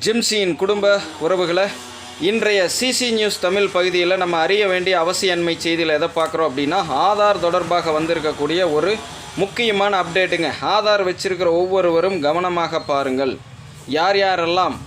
ஜிம்சியின் குடும்ப உறவுகளை இன்றைய சிசி நியூஸ் தமிழ் பகுதியில் நம்ம அறிய வேண்டிய அவசியன்மை செய்தியில் எதை பார்க்குறோம் அப்படின்னா ஆதார் தொடர்பாக வந்திருக்கக்கூடிய ஒரு முக்கியமான அப்டேட்டுங்க ஆதார் வச்சிருக்கிற ஒவ்வொருவரும் கவனமாக பாருங்கள். யார் யாரெல்லாம்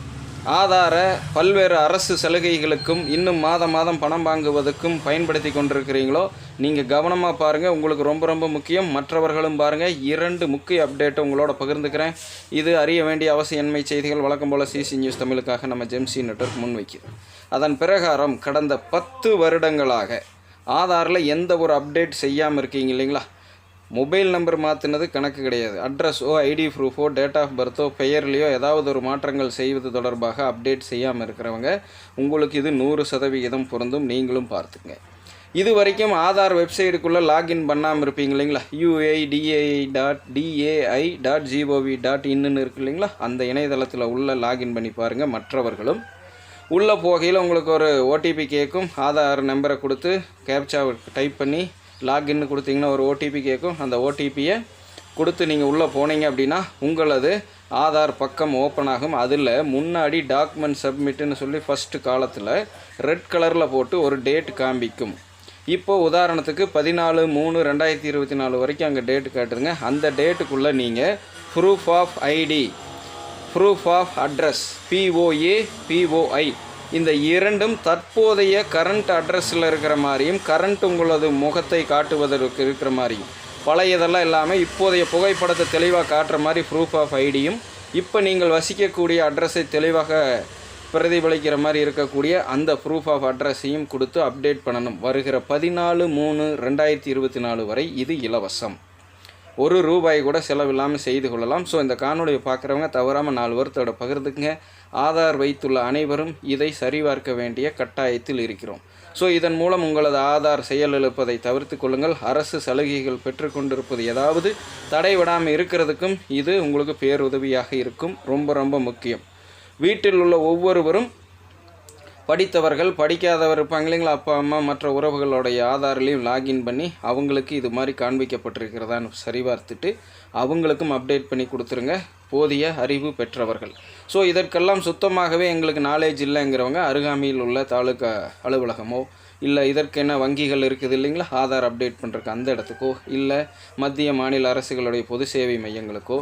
ஆதாரை பல்வேறு அரசு சலுகைகளுக்கும் இன்னும் மாதம் மாதம் பணம் வாங்குவதற்கும் பயன்படுத்தி கொண்டிருக்கிறீங்களோ நீங்கள் கவனமாக பாருங்கள் உங்களுக்கு ரொம்ப ரொம்ப முக்கியம். மற்றவர்களும் பாருங்கள் இரண்டு முக்கிய அப்டேட்டை உங்களோட பகிர்ந்துக்கிறேன். இது அறிய வேண்டிய அவசியன்மை செய்திகள். வழக்கம் போல் சிசி நியூஸ் தமிழுக்காக நம்ம ஜெம்சி நெட்வொர்க் முன்வைக்கிறோம். அதன் பிரகாரம் கடந்த பத்து வருடங்களாக ஆதாரில் எந்த ஒரு அப்டேட் செய்யாமல் இருக்கீங்க இல்லைங்களா? மொபைல் நம்பர் மாற்றினது கணக்கு கிடையாது. அட்ரஸோ ஐடி ப்ரூஃபோ டேட் ஆஃப் பர்த்தோ பெயர்லேயோ ஏதாவது ஒரு மாற்றங்கள் செய்வது தொடர்பாக அப்டேட் செய்யாமல் இருக்கிறவங்க உங்களுக்கு இது நூறு சதவிகிதம் பொருந்தும். நீங்களும் பார்த்துங்க. இது வரைக்கும் ஆதார் வெப்சைட்டுக்குள்ளே லாகின் பண்ணாமல் இருப்பீங்க இல்லைங்களா? UIDAI dot DAI dot GOV dot இன்னுன்னு இருக்கு இல்லைங்களா? அந்த இணையதளத்தில் உள்ளே லாகின் பண்ணி பாருங்கள் மற்றவர்களும். உள்ளே போகையில் உங்களுக்கு ஒரு ஓடிபி கேட்கும் ஆதார் நம்பரை கொடுத்து கேப்சா டைப் பண்ணி லாகின்னு கொடுத்தீங்கன்னா ஒரு ஓடிபி கேட்கும். அந்த ஓடிபியை கொடுத்து நீங்கள் உள்ளே போனீங்க அப்படின்னா உங்களது ஆதார் பக்கம் ஓப்பன் ஆகும். அதில் முன்னாடி டாக்குமெண்ட் சப்மிட்டுன்னு சொல்லி ஃபஸ்ட்டு காலத்தில் ரெட் கலரில் போட்டு ஒரு டேட் காண்பிக்கும். இப்போ உதாரணத்துக்கு பதினாலு மூணு ரெண்டாயிரத்தி இருபத்தி நாலு வரைக்கும் அங்கே டேட் காட்டுதுங்க. அந்த டேட்டுக்குள்ளே நீங்கள் proof of ID proof of address POA POI இந்த இரண்டும் தற்போதைய கரண்ட் அட்ரஸில் இருக்கிற மாதிரியும் கரண்ட் உங்களது முகத்தை காட்டுவதற்கு இருக்கிற மாதிரியும். பழையதெல்லாம் இல்லாமல் இப்போதைய புகைப்படத்தை தெளிவாக காட்டுற மாதிரி ப்ரூஃப் ஆஃப் ஐடியும் இப்போ நீங்கள் வசிக்கக்கூடிய அட்ரஸை தெளிவாக பிரதிபலிக்கிற மாதிரி இருக்கக்கூடிய அந்த ப்ரூஃப் ஆஃப் அட்ரஸையும் கொடுத்து அப்டேட் பண்ணணும். வருகிற பதினாலு மூணு ரெண்டாயிரத்தி இருபத்தி நாலு வரை இது இலவசம். ஒரு ரூபாய் கூட செலவில்லாமல் செய்து கொள்ளலாம். ஸோ இந்த காணொலியை பார்க்குறவங்க தவறாமல் நாலு வருத்தோட பகிர்ந்துக்குங்க. ஆதார் வைத்துள்ள அனைவரும் இதை சரிபார்க்க வேண்டிய கட்டாயத்தில் இருக்கிறோம். ஸோ இதன் மூலம் உங்களது ஆதார் செயலிழப்பதை தவிர்த்து கொள்ளுங்கள். அரசு சலுகைகள் பெற்றுக்கொண்டிருப்பது ஏதாவது தடைவிடாமல் இருக்கிறதுக்கும் இது உங்களுக்கு பேருதவியாக இருக்கும். ரொம்ப ரொம்ப முக்கியம். வீட்டில் உள்ள ஒவ்வொருவரும் படித்தவர்கள் படிக்காதவர் இருப்பாங்க இல்லைங்களா? அப்பா அம்மா மற்ற உறவுகளுடைய ஆதார்லேயும் லாகின் பண்ணி அவங்களுக்கு இது மாதிரி காண்பிக்கப்பட்டிருக்கிறதான்னு சரிபார்த்துட்டு அவங்களுக்கும் அப்டேட் பண்ணி கொடுத்துருங்க. போதிய அறிவு பெற்றவர்கள். ஸோ இதற்கெல்லாம் சுத்தமாகவே எங்களுக்கு நாலேஜ் இல்லைங்கிறவங்க அருகாமையில் உள்ள தாலுகா அலுவலகமோ இல்லை இதற்கென்ன வங்கிகள் இருக்குது இல்லைங்களா? ஆதார் அப்டேட் பண்ணுறக்கு அந்த இடத்துக்கோ இல்லை மத்திய மாநில அரசுகளுடைய பொது சேவை மையங்களுக்கோ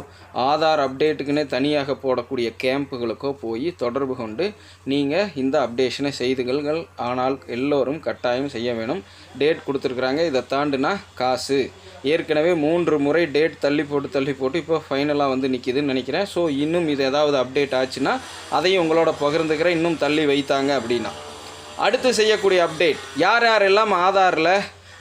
ஆதார் அப்டேட்டுக்குன்னே தனியாக போடக்கூடிய கேம்புகளுக்கோ போய் தொடர்பு கொண்டு நீங்கள் இந்த அப்டேஷனை செய்துகள் ஆனால் எல்லோரும் கட்டாயம் செய்ய வேணும் டேட் கொடுத்துருக்குறாங்க. இதை தாண்டுனா காசு. ஏற்கனவே மூன்று முறை டேட் தள்ளி போட்டு தள்ளி போட்டு இப்போ ஃபைனலாக வந்து நிற்கிதுன்னு நினைக்கிறேன். ஸோ இன்னும் இது ஏதாவது அப்டேட் ஆச்சுன்னா அதையும் உங்களோட பகிர்ந்துக்கிறேன். இன்னும் தள்ளி வைத்தாங்க அப்படின்னா. அடுத்து செய்யக்கூடிய அப்டேட் யார் யாரெல்லாம் ஆதாரில்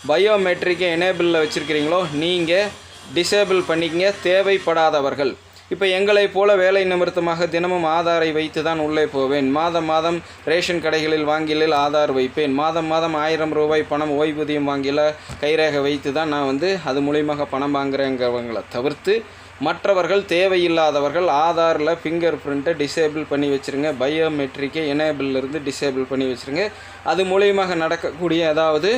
பயோமெட்ரிக்கை எனேபிளில் வச்சுருக்கிறீங்களோ நீங்கள் டிசேபிள் பண்ணிக்கங்க தேவைப்படாதவர்கள். இப்போ எங்களைப் போல வேலை நிமித்தமாக தினமும் ஆதாரை வைத்து தான் உள்ளே போவேன். மாதம் மாதம் ரேஷன் கடைகளில் வாங்கிலில் ஆதார் வைப்பேன். மாதம் மாதம் ஆயிரம் ரூபாய் பணம் ஓய்வூதியம் வாங்கில கைரேகை வைத்து தான் நான் வந்து அது மூலியமாக பணம் வாங்குறேங்கிறவங்களை தவிர்த்து மற்றவர்கள் தேவையில்லாதவர்கள் ஆதாரில் ஃபிங்கர் பிரிண்ட்டை டிசேபிள் பண்ணி வச்சுருங்க. பயோமெட்ரிக்கை இருந்து டிசேபிள் பண்ணி வச்சுருங்க. அது மூலியமாக நடக்கக்கூடிய ஏதாவது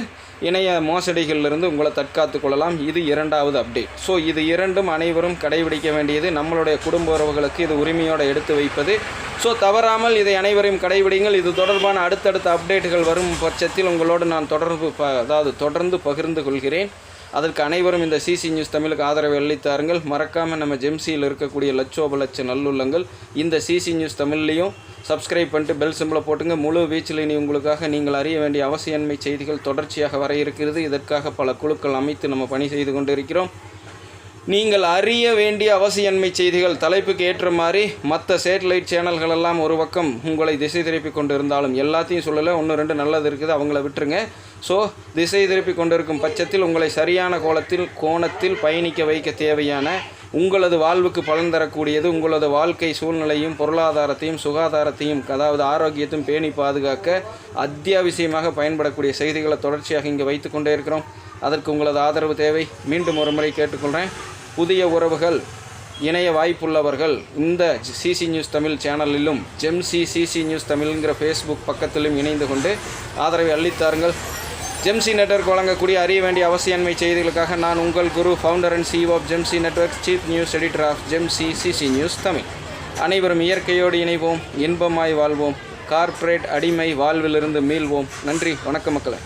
இணைய மோசடிகளிலிருந்து உங்களை தற்காத்து கொள்ளலாம். இது இரண்டாவது அப்டேட் ஸோ இது இரண்டும் அனைவரும் கடைபிடிக்க வேண்டியது. நம்மளுடைய குடும்ப உறவுகளுக்கு இது உரிமையோடு எடுத்து வைப்பது. ஸோ தவறாமல் இதை அனைவரையும் கடைபிடிங்கள். இது தொடர்பான அடுத்தடுத்த அப்டேட்டுகள் வரும் பட்சத்தில் உங்களோடு நான் தொடர்பு ப அதாவது தொடர்ந்து பகிர்ந்து கொள்கிறேன். அதற்கு அனைவரும் இந்த சிசி நியூஸ் தமிழுக்கு ஆதரவை அளித்தாருங்கள். மறக்காமல் நம்ம ஜெம்சியில் இருக்கக்கூடிய லட்சோப லட்ச நல்லுள்ளங்கள் இந்த சிசி நியூஸ் தமிழ்லையும் சப்ஸ்கிரைப் பண்ணிட்டு பெல் சிம்பிளை போட்டுங்க. முழு வீச்சில் இனி உங்களுக்காக நீங்கள் அறிய வேண்டிய அவசியன்மை செய்திகள் தொடர்ச்சியாக வர இருக்கிறது. இதற்காக பல குழுக்கள் அமைத்து நம்ம பணி செய்து கொண்டு இருக்கிறோம் நீங்கள் அறிய வேண்டிய அவசியன்மை செய்திகள் தலைப்புக்கு ஏற்ற மாதிரி மற்ற சேட்டலைட் சேனல்கள் எல்லாம் ஒரு பக்கம் உங்களை திசை திருப்பி கொண்டு இருந்தாலும் எல்லாத்தையும் சொல்லலை. ஒன்று ரெண்டு நல்லது இருக்குது அவங்கள விட்டுருங்க. ஸோ திசை திருப்பி கொண்டிருக்கும் பட்சத்தில் உங்களை சரியான கோலத்தில் கோணத்தில் பயணிக்க வைக்க தேவையான உங்களது வாழ்வுக்கு பலன் தரக்கூடியது உங்களது வாழ்க்கை சூழ்நிலையும் பொருளாதாரத்தையும் சுகாதாரத்தையும் அதாவது ஆரோக்கியத்தையும் பேணி பாதுகாக்க அத்தியாவசியமாக பயன்படக்கூடிய செய்திகளை தொடர்ச்சியாக இங்கே வைத்து கொண்டே இருக்கிறோம். அதற்கு உங்களது ஆதரவு தேவை. மீண்டும் ஒரு முறை கேட்டுக்கொள்கிறேன் புதிய உறவுகள் இணைய வாய்ப்புள்ளவர்கள் இந்த சிசி நியூஸ் தமிழ் சேனலிலும் ஜெம்சி சிசி நியூஸ் தமிழ்ங்கிற ஃபேஸ்புக் பக்கத்திலும் இணைந்து கொண்டு ஆதரவை அளித்தாருங்கள். ஜெம்சி நெட்வொர்க் வழங்கக்கூடிய அறிய வேண்டிய அவசியன்மை செய்திகளுக்காக நான் உங்கள் Guru founder and CEO of ஜெம்சி network chief news editor of ஜெம்சி CC news Tamil. அனைவரும் இயற்கையோடு இணைவோம் இன்பமாய் வாழ்வோம் கார்ப்பரேட் அடிமை வாழ்விலிருந்து மீள்வோம். நன்றி வணக்கம் மக்களை.